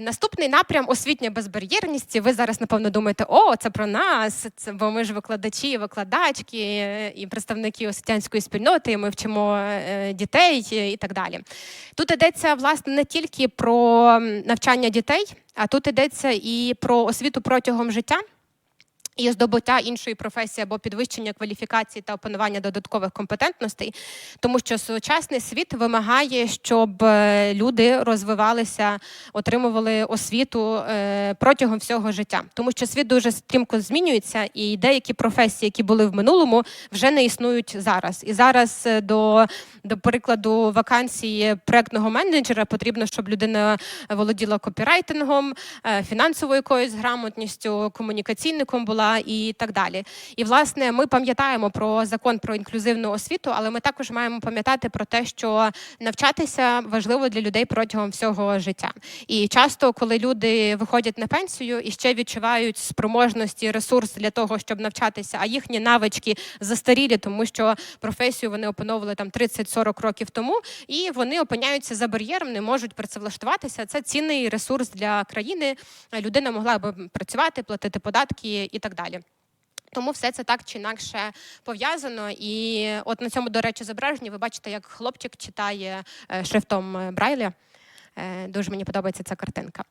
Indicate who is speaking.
Speaker 1: Наступний напрям освітня безбар'єрність. Ви зараз напевно думаєте, о, це про нас, це бо ми ж викладачі, викладачки і представники освітянської спільноти. і Ми вчимо е, дітей і так далі. Тут йдеться власне не тільки про навчання дітей, а тут йдеться і про освіту протягом життя. І здобуття іншої професії або підвищення кваліфікації та опанування додаткових компетентностей, тому що сучасний світ вимагає, щоб е, люди розвивалися, отримували освіту е, протягом всього життя, тому що світ дуже стрімко змінюється, і деякі професії, які були в минулому, вже не існують зараз. І зараз е, до, до прикладу вакансії проектного менеджера потрібно, щоб людина володіла копірайтингом, фінансовою якоюсь грамотністю, комунікаційником була і так далі. І власне ми пам'ятаємо про закон про інклюзивну освіту, але ми також маємо пам'ятати про те, що навчатися важливо для людей протягом всього життя. І часто, коли люди виходять на пенсію і ще відчувають спроможності, ресурс для того, щоб навчатися, а їхні навички застарілі, тому що професію вони опановували там 30-40 років тому, і вони опиняються за бар'єром, не можуть працевлаштуватися. Це цінний ресурс для країни. Людина могла би працювати, платити податки і так. Тому все це так чи інакше пов'язано. І от на цьому, до речі, зображенні ви бачите, як хлопчик читає е, шрифтом е, Брайля. Е, Дуже мені подобається ця картинка.